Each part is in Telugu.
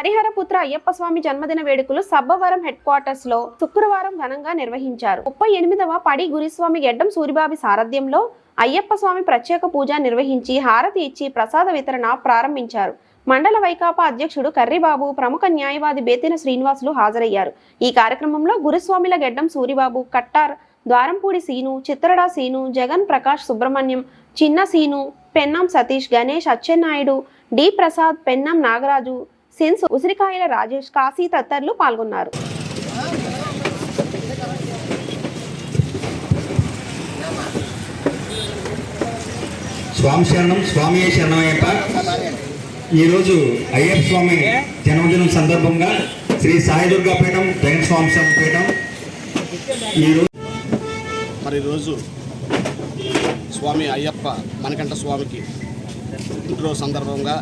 హరిహరపుత్ర అయ్యప్ప స్వామి జన్మదిన వేడుకలు సబ్బవరం హెడ్ క్వార్టర్స్లో శుక్రవారం ఘనంగా నిర్వహించారు. ముప్పై ఎనిమిదవ పడి గురిస్వామి గెడ్డం సూరిబాబి సారథ్యంలో అయ్యప్ప స్వామి ప్రత్యేక పూజ నిర్వహించి హారతి ఇచ్చి ప్రసాద వితరణ ప్రారంభించారు. మండల వైకాపా అధ్యక్షుడు కర్రిబాబు ప్రముఖ న్యాయవాది బేతిన శ్రీనివాసులు హాజరయ్యారు. ఈ కార్యక్రమంలో గురుస్వామిల గెడ్డం సూరిబాబు కట్టార్ ద్వారంపూడి సీను చిత్రడా సీను జగన్ ప్రకాష్ సుబ్రహ్మణ్యం చిన్న సీను పెన్నాం సతీష్ గణేష్ అచ్చెన్నాయుడు డి ప్రసాద్ పెన్నాం నాగరాజు సిన్స్ ఉసిరికాయల రాజేష్ కాశీ తదితరులు పాల్గొన్నారు. స్వామి శరణం స్వామి శరణమయ్యప్ప. ఈరోజు అయ్యప్ప స్వామి జన్మదినం సందర్భంగా శ్రీ సాయిదుర్గా పీఠం జగన్ స్వామి స్వామి పీఠం. ఈరోజు మరి ఈరోజు స్వామి అయ్యప్ప మణికంఠ స్వామికి పుట్టినరోజు సందర్భంగా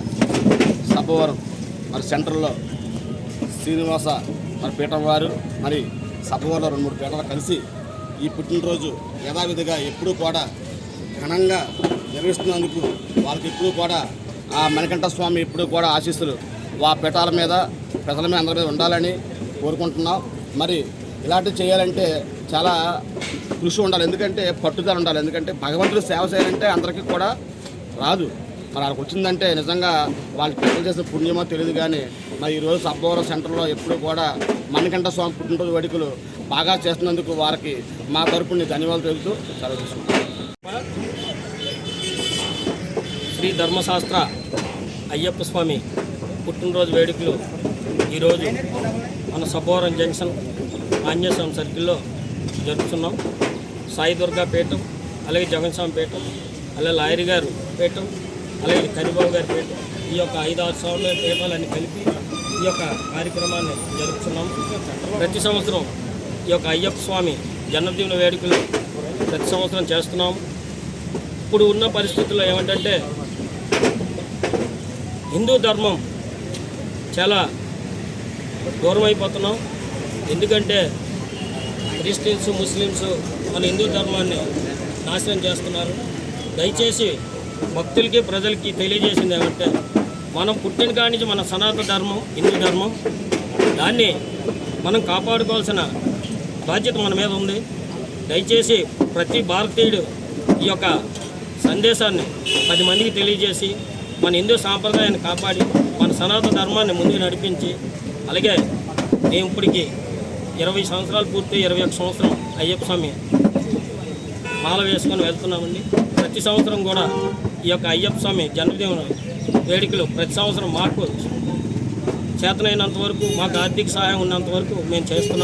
సభవరం మరి సెంటర్లో శ్రీనివాస మరి పీఠం వారు మరి సభవరంలో రెండు మూడు పీటలు కలిసి ఈ పుట్టినరోజు యథావిధిగా ఎప్పుడూ కూడా ఘనంగా నిర్వహిస్తున్నందుకు వాళ్ళకి ఎప్పుడూ కూడా ఆ మణికంఠ స్వామి ఎప్పుడూ కూడా ఆశీస్సులు వా పీఠాల మీద ప్రజల మీద అందరి మీద ఉండాలని కోరుకుంటున్నాం. మరి ఇలాంటివి చేయాలంటే చాలా కృషి ఉండాలి. ఎందుకంటే పట్టుదల ఉండాలి. ఎందుకంటే భగవంతుడు సేవ చేయాలంటే అందరికీ కూడా రాదు. మరి వాళ్ళకి వచ్చిందంటే నిజంగా వాళ్ళు పెళ్ళి చేసిన పుణ్యమో తెలియదు కానీ మరి ఈరోజు సబ్బవరం సెంటర్లో ఎప్పుడూ కూడా మణికంఠ స్వామి పుట్టినరోజు వేడుకలు బాగా చేస్తున్నందుకు వారికి మా తరపుని ధన్యవాదాలు తెలుపుతూ సెలవు తీసుకుంటాం శ్రీ ధర్మశాస్త్ర అయ్యప్ప స్వామి పుట్టినరోజు వేడుకలు ఈరోజు మన సబ్బవరం జంక్షన్ ఆంజనేయస్వామి సర్కిల్లో జరుపుతున్నాం. సాయి దుర్గా పీఠం అలాగే జగన్స్వామి పీఠం అలాగే లాయరి గారు పీఠం అలాగే కరిబాబు గారి పేట ఈ యొక్క ఐదు ఆరు సార్లు పీఠాలన్నీ కలిపి ఈ యొక్క కార్యక్రమాన్ని జరుపుతున్నాం. ప్రతి సంవత్సరం ఈ యొక్క అయ్యప్ప స్వామి జన్మదిన వేడుకలు ప్రతి సంవత్సరం చేస్తున్నాం. ఇప్పుడు ఉన్న పరిస్థితుల్లో ఏమిటంటే హిందూ ధర్మం చాలా దూరం అయిపోతున్నాం. ఎందుకంటే క్రిస్టియన్స్ ముస్లిమ్స్ మన హిందూ ధర్మాన్ని నాశనం చేస్తున్నారు. దయచేసి భక్తులకి ప్రజలకి తెలియజేసింది ఏమంటే మనం పుట్టిన కాడి నుంచి మన సనాతన ధర్మం హిందూ ధర్మం దాన్ని మనం కాపాడుకోవాల్సిన బాధ్యత మన మీద ఉంది. దయచేసి ప్రతి భారతీయుడు ఈ యొక్క సందేశాన్ని పది మందికి తెలియజేసి మన హిందూ సాంప్రదాయాన్ని కాపాడి మన సనాతన ధర్మాన్ని ముందుకు నడిపించి అలాగే మేము ఇప్పటికి ఇరవై సంవత్సరాలు పూర్తి ఇరవై ఒక సంవత్సరం అయ్యప్ప స్వామి మాల వేసుకొని వెళ్తున్నామండి. ప్రతి సంవత్సరం కూడా ఈ యొక్క అయ్యప్ప స్వామి జన్మదిన వేడుకలు ప్రతి సంవత్సరం మాకు చేతనైనంత వరకు మాకు ఆర్థిక సహాయం ఉన్నంత వరకు మేము చేస్తున్నాం.